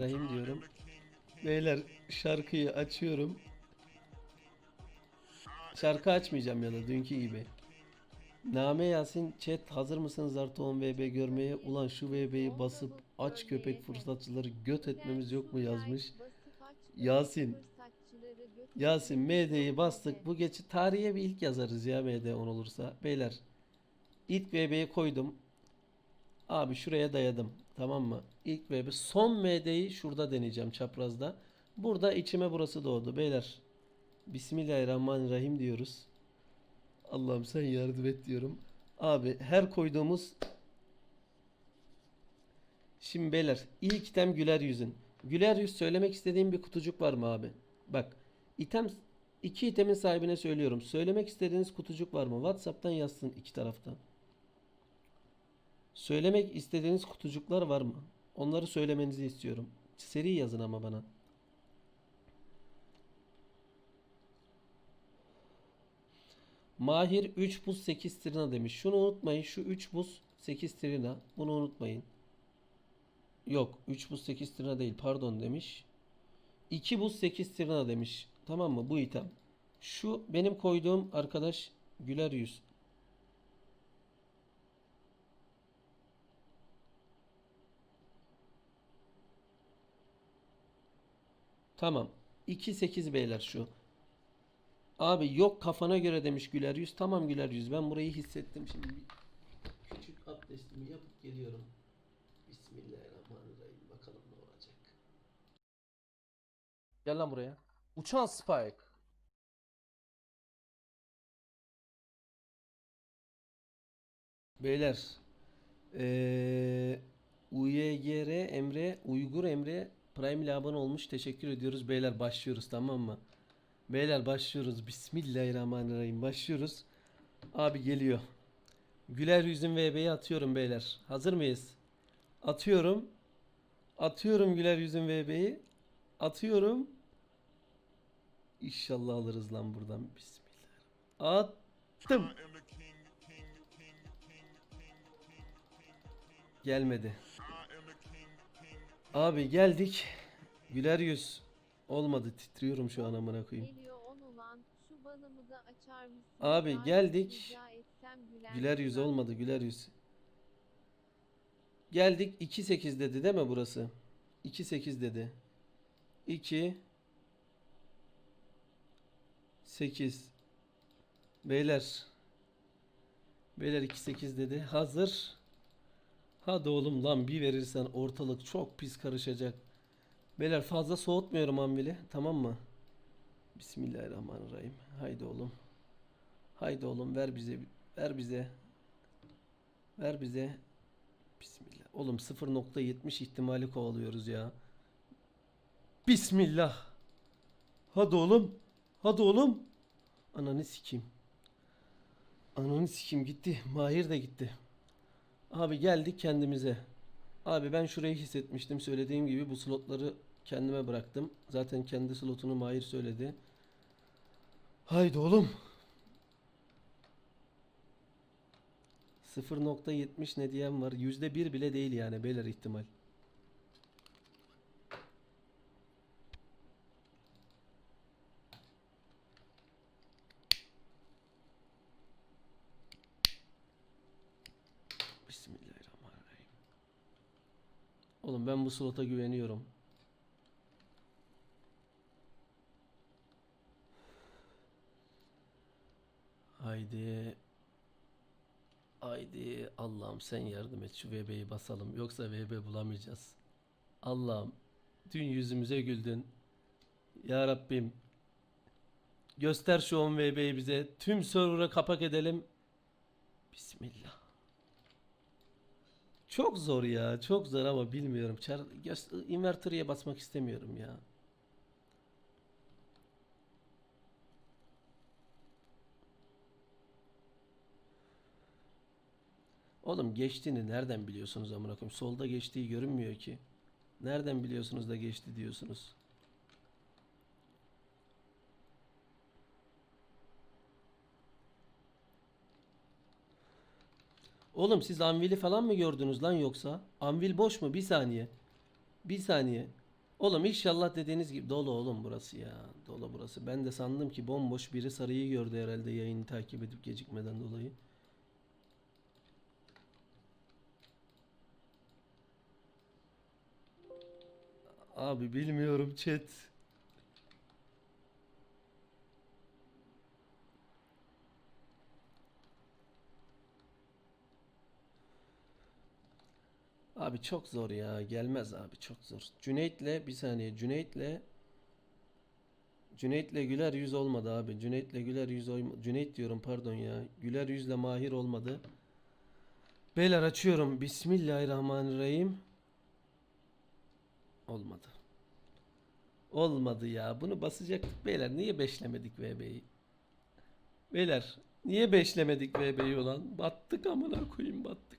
Rahim diyorum. Beyler şarkıyı açıyorum. Şarkı açmayacağım ya da dünkü gibi. Name Yasin chat hazır mısınız artı 10 VB görmeye? Ulan şu VB'yi basıp aç köpek fırsatçıları göt etmemiz yok mu yazmış. Yasin. Yasin MD'yi bastık. Bu gece tarihe bir ilk yazarız ya MD 10 olursa. Beyler ilk VB'yi koydum. Abi şuraya dayadım. Tamam mı? İlk VB. Son MD'yi şurada deneyeceğim çaprazda. Burada içime burası doğdu. Beyler. Bismillahirrahmanirrahim diyoruz. Allah'ım sen yardım et diyorum. Abi her koyduğumuz Şimdi beyler ilk item güler yüzün. Güler yüz söylemek istediğim bir kutucuk var mı abi? Bak item iki itemin sahibine söylüyorum. Söylemek istediğiniz kutucuk var mı? WhatsApp'tan yazsın iki taraftan. Söylemek istediğiniz kutucuklar var mı? Onları söylemenizi istiyorum. Seri yazın ama bana. Mahir 3 buz 8 trina demiş. Şunu unutmayın. Şu 3 buz 8 trina. Bunu unutmayın. Yok 3 buz 8 trina değil pardon demiş. 2 buz 8 trina demiş. Tamam mı bu item. Şu benim koyduğum arkadaş güler yüz. Tamam. 2-8 beyler şu. Abi yok kafana göre demiş güler yüz. Tamam güler yüz. Ben burayı hissettim. Şimdi bir küçük abdestimi yapıp geliyorum. Bismillahirrahmanirrahim. Bakalım ne olacak. Gel lan buraya. Uçan Spike. Beyler. Eee UYGR Emre, Uygur Emre Prime ile abone olmuş. Teşekkür ediyoruz. Beyler başlıyoruz tamam mı? Beyler başlıyoruz. Bismillahirrahmanirrahim. Başlıyoruz. Abi geliyor. Güler yüzün VB'yi atıyorum beyler. Hazır mıyız? Atıyorum. Atıyorum güler yüzün VB'yi. Atıyorum. İnşallah alırız lan buradan. Bismillah. Attım. Gelmedi. Abi geldik. Güler yüz. Olmadı. Titriyorum şu an amına koyayım. Abi geldik. Güler yüz olmadı. Güler yüz. Geldik 2-8 dedi değil mi burası? 2-8 dedi. 2 8 Beyler. Beyler 2-8 dedi. Hazır. Hadi oğlum lan bir verirsen ortalık çok pis karışacak. Beyler fazla soğutmuyorum amvili. Tamam mı? Bismillahirrahmanirrahim. Haydi oğlum. Haydi oğlum ver bize ver bize. Ver bize. Bismillah. Oğlum 0.70 ihtimali kovalıyoruz ya. Bismillah. Hadi oğlum. Hadi oğlum. Ananı sikeyim. Ananı sikeyim gitti. Mahir de gitti. Abi geldik kendimize. Abi ben şurayı hissetmiştim. Söylediğim gibi bu slotları kendime bıraktım. Zaten kendi slotunu Mahir söyledi. Haydi oğlum. 0.70 ne diyen var? %1 bile değil yani beyler ihtimal. Bismillahirrahmanirrahim. Oğlum ben bu slota güveniyorum. Haydi. Haydi Allah'ım sen yardım et şu VB'yi basalım. Yoksa VB bulamayacağız. Allah'ım dün yüzümüze güldün. Ya Rabbim göster şu 10 VB'yi bize. Tüm server'a kapak edelim. Bismillah. Çok zor ya. Çok zor ama bilmiyorum. Çar inverter'e basmak istemiyorum ya. Oğlum geçtiğini nereden biliyorsunuz amına koyayım? Solda geçtiği görünmüyor ki. Nereden biliyorsunuz da geçti diyorsunuz? Oğlum siz Anvil'i falan mı gördünüz lan yoksa? Anvil boş mu? Bir saniye. Bir saniye. Oğlum inşallah dediğiniz gibi dolu oğlum burası ya. Dolu burası. Ben de sandım ki bomboş biri sarıyı gördü herhalde yayını takip edip gecikmeden dolayı. Abi bilmiyorum chat. Abi çok zor ya. Gelmez abi çok zor. Cüneyt'le bir saniye. Cüneyt'le Cüneyt'le Güler yüz olmadı abi. Cüneyt'le Güler yüz olmadı. Cüneyt diyorum pardon ya. Güler yüzle Mahir olmadı. Beyler açıyorum. Bismillahirrahmanirrahim. Olmadı. Olmadı ya. Bunu basacaktık beyler. Niye beşlemedik VB'yi? Beyler niye beşlemedik VB'yi ulan? Battık amına koyayım battık.